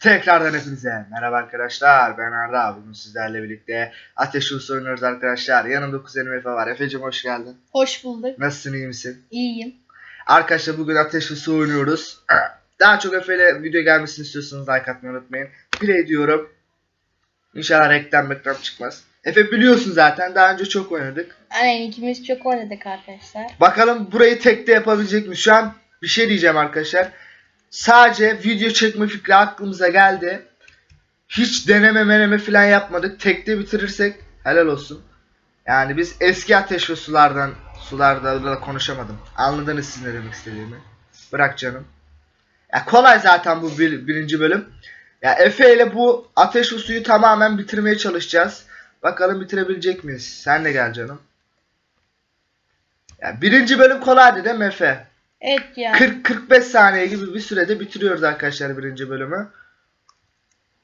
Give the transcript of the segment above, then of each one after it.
Tekrardan hepinize merhaba arkadaşlar ben Arda bugün sizlerle birlikte Ateş Ulusu oynuyoruz arkadaşlar yanımda kuzenim Efe var Efe'cim hoş geldin Hoş bulduk. nasılsın iyi misin İyiyim. Arkadaşlar bugün Ateş Ulusu oynuyoruz daha çok Efe ile video gelmesini istiyorsanız like atmayı unutmayın play diyorum İnşallah reklam reklam çıkmaz Efe biliyorsun zaten daha önce çok oynadık Aynen ikimiz çok oynadık arkadaşlar. Bakalım burayı tekte yapabilecek miyiz? Şu an bir şey diyeceğim arkadaşlar. Sadece video çekme fikri aklımıza geldi. Hiç deneme meneme falan yapmadık. Tekte bitirirsek helal olsun. Yani biz eski ateş ve sulardan sularda da konuşamadım. Anladınız siz ne demek istediğimi. Bırak canım. Ya kolay zaten bu bir- birinci bölüm. Ya Efe ile bu ateş ve suyu tamamen bitirmeye çalışacağız. Bakalım bitirebilecek miyiz? Sen de gel canım. Ya birinci bölüm kolaydı değil mi Efe? Evet ya. 40-45 saniye gibi bir sürede bitiriyoruz arkadaşlar birinci bölümü.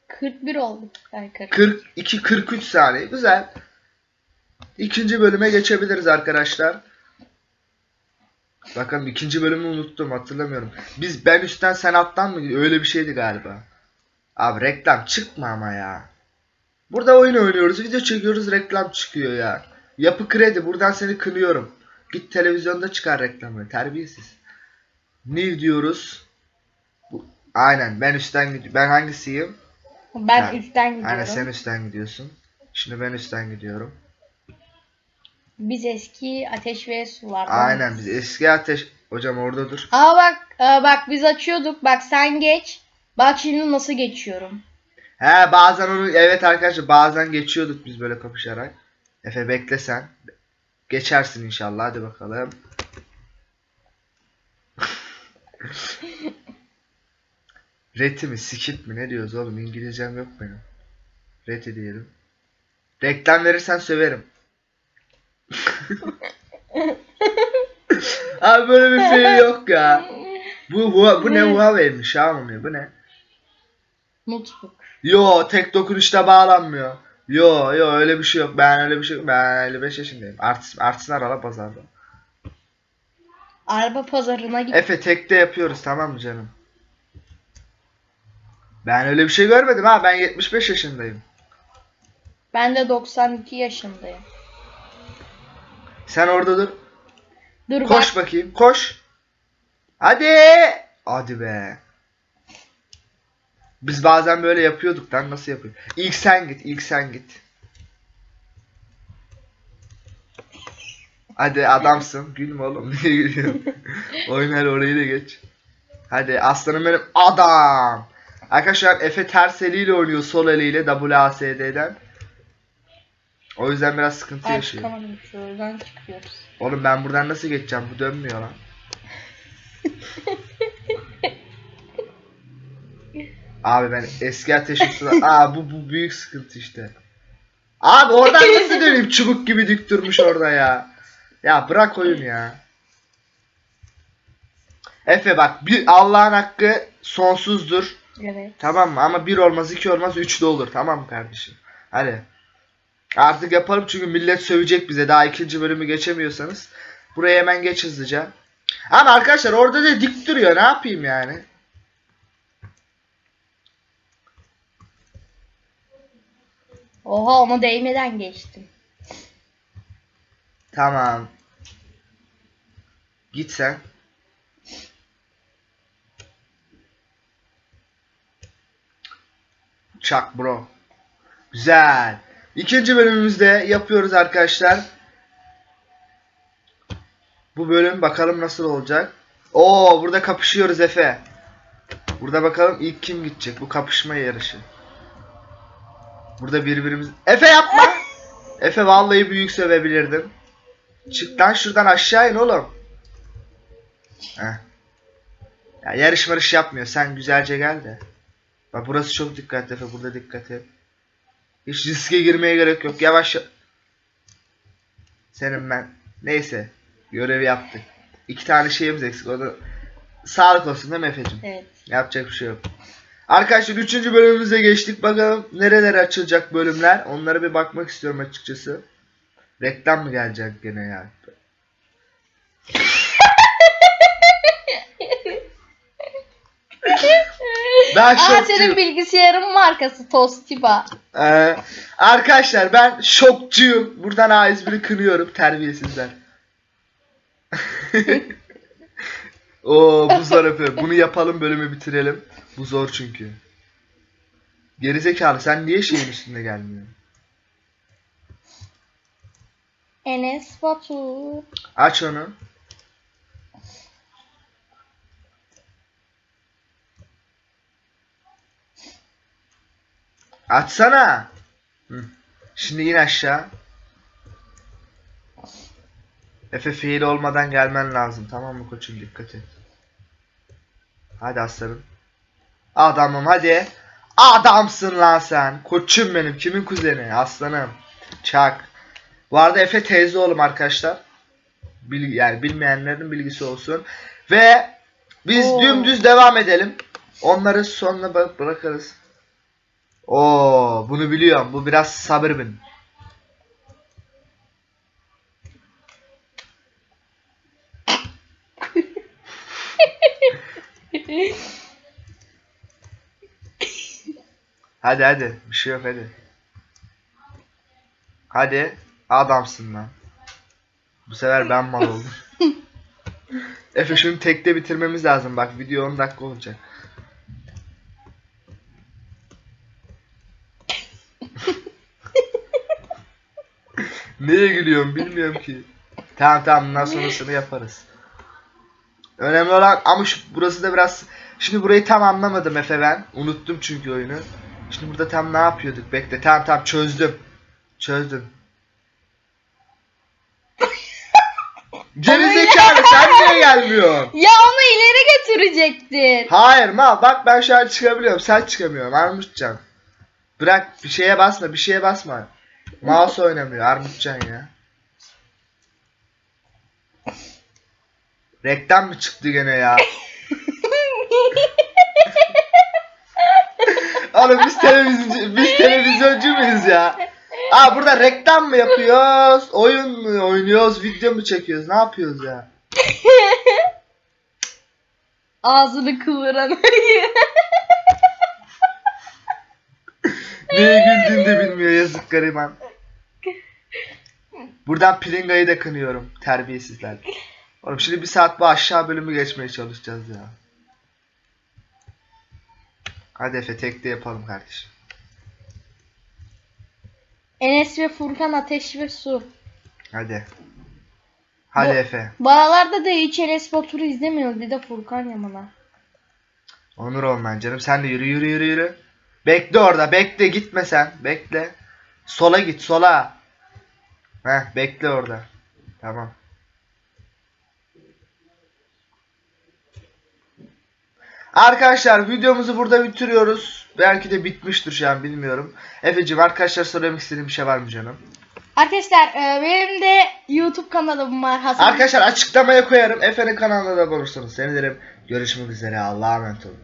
41 olduk. Ay 40. 42-43 saniye. Güzel. İkinci bölüme geçebiliriz arkadaşlar. Bakın ikinci bölümü unuttum hatırlamıyorum. Biz ben üstten sen alttan mı? Öyle bir şeydi galiba. Abi reklam çıkma ama ya. Burada oyun oynuyoruz, video çekiyoruz, reklam çıkıyor ya. Yapı kredi, buradan seni kınıyorum. Git televizyonda çıkar reklamı, terbiyesiz. New diyoruz. Bu, aynen ben üstten gidiyorum. Ben hangisiyim? Ben Ha, üstten gidiyorum. Aynen sen üstten gidiyorsun. Şimdi ben üstten gidiyorum. Biz eski ateş ve sulardan. Aynen biz eski ateş. Hocam orada dur. Aa bak aa bak biz açıyorduk. Bak sen geç. Bak şimdi nasıl geçiyorum. He bazen onu evet arkadaşlar bazen geçiyorduk biz böyle kapışarak. Efe bekle sen. Geçersin inşallah hadi bakalım. Reti mi skip mi ne diyoruz oğlum İngilizcem yok benim. Reti diyelim. Reklam verirsen söverim. Abi böyle bir şey yok ya. Bu Hua- bu ne Huawei'miş Xiaomi bu ne? Notebook. Yo tek dokunuşta bağlanmıyor. Yo yo öyle bir şey yok. Ben öyle bir şey yok. Ben 55 yaşındayım. Artist, artistler ala pazarda. Araba pazarına git. Efe tekte yapıyoruz tamam mı canım? Ben öyle bir şey görmedim ha. Ben 75 yaşındayım. Ben de 92 yaşındayım. Sen orada dur. Dur Koş bak. bakayım. Koş. Hadi. Hadi be. Biz bazen böyle yapıyorduk lan. Nasıl yapıyor? İlk sen git. ilk sen git. Hadi adamsın. Gülme oğlum. Niye gülüyorsun? Oynar orayı da geç. Hadi aslanım benim adam. Arkadaşlar Efe ters eliyle oynuyor sol eliyle WASD'den. O yüzden biraz sıkıntı Ay yaşıyor. çıkamadım. Şuradan çıkıyoruz. Oğlum ben buradan nasıl geçeceğim? Bu dönmüyor lan. Abi ben eski ateş usulü... Aa bu, bu büyük sıkıntı işte. Abi oradan nasıl döneyim? Çubuk gibi dik durmuş orada ya. Ya bırak oyun ya. Efe bak bir Allah'ın hakkı sonsuzdur. Evet. Tamam mı? Ama bir olmaz, iki olmaz, üç de olur. Tamam mı kardeşim? Hadi. Artık yapalım çünkü millet sövecek bize. Daha ikinci bölümü geçemiyorsanız. Buraya hemen geç hızlıca. Ama arkadaşlar orada da dik duruyor. Ne yapayım yani? Oha ona değmeden geçtim. Tamam. Git sen. Çak bro. Güzel. İkinci bölümümüzde yapıyoruz arkadaşlar. Bu bölüm bakalım nasıl olacak. Oo burada kapışıyoruz Efe. Burada bakalım ilk kim gidecek bu kapışma yarışı. Burada birbirimiz... Efe yapma! Efe vallahi büyük sövebilirdim. Çık lan şuradan aşağı in oğlum. Heh. Ya yarış marış yapmıyor. Sen güzelce gel de. Bak burası çok dikkatli Efe. Burada dikkat et. Hiç riske girmeye gerek yok. Yavaş. ya- Senin ben. Neyse. Görevi yaptık. İki tane şeyimiz eksik. O da sağlık olsun değil mi Efe'cim? Evet. Yapacak bir şey yok. Arkadaşlar 3. bölümümüze geçtik. Bakalım nerelere açılacak bölümler. Onlara bir bakmak istiyorum açıkçası. Reklam mı gelecek gene ya? Ben Aa şokçuyum. senin bilgisayarın markası Toshiba. Ee, arkadaşlar ben şokçuyum. Buradan A101'i kınıyorum terbiyesizler. Oo bu zor Efe. Bunu yapalım bölümü bitirelim. Bu zor çünkü. Gerizekalı sen niye şeyin üstünde gelmiyorsun? Enes Batur. Aç onu. Açsana. Hı. Şimdi in aşağı. Efe fiil olmadan gelmen lazım. Tamam mı koçum dikkat et. Hadi aslanım. Adamım hadi. Adamsın lan sen. Koçum benim. Kimin kuzeni? Aslanım. Çak. Bu arada Efe teyze oğlum arkadaşlar. Bil, yani bilmeyenlerin bilgisi olsun. Ve biz Oo. dümdüz devam edelim. Onları sonuna bak bırakırız. Oo, bunu biliyorum. Bu biraz sabır bin. Hadi hadi. Bir şey yok hadi. Hadi. Adamsın lan. Bu sefer ben mal oldum. Efe şunu tekte bitirmemiz lazım. Bak video 10 dakika olacak. Neye gülüyorum bilmiyorum ki. Tamam tamam bundan sonrasını yaparız. Önemli olan ama şu, burası da biraz Şimdi burayı tam anlamadım Efe ben. Unuttum çünkü oyunu. Şimdi burada tam ne yapıyorduk? Bekle. Tamam tamam çözdüm. Çözdüm. Gerizekalı sen niye gelmiyorsun? Ya onu ileri götürecektin. Hayır mal bak ben şu an çıkabiliyorum. Sen çıkamıyorsun Armutcan. Bırak bir şeye basma bir şeye basma. Mouse oynamıyor Armutcan ya. Reklam mı çıktı gene ya? Oğlum biz televizyon biz televizyoncu muyuz ya? Aa burada reklam mı yapıyoruz? Oyun mu oynuyoruz? Video mu çekiyoruz? Ne yapıyoruz ya? Ağzını kıvıran. Neye güldüğünü de bilmiyor yazık gariban. Buradan Pilinga'yı da kınıyorum. Terbiyesizler. Oğlum şimdi bir saat bu aşağı bölümü geçmeye çalışacağız ya. Hadi Efe tekte yapalım kardeşim. Enes ve Furkan Ateş ve Su. Hadi. Hadi Bu- Efe. Bu aralarda da hiç Enes Batur'u izlemiyoruz. Bir de Furkan Yaman'a. Onur olman canım. Sen de yürü yürü yürü yürü. Bekle orada. Bekle gitme sen. Bekle. Sola git sola. Heh bekle orada. Tamam. Arkadaşlar videomuzu burada bitiriyoruz. Belki de bitmiştir şu an bilmiyorum. Efe'cim arkadaşlar söylemek istediğim bir şey var mı canım? Arkadaşlar e, benim de YouTube kanalım var. Hasan Arkadaşlar açıklamaya koyarım. Efe'nin kanalına da abone olursanız sevinirim. Görüşmek üzere. Allah'a emanet olun.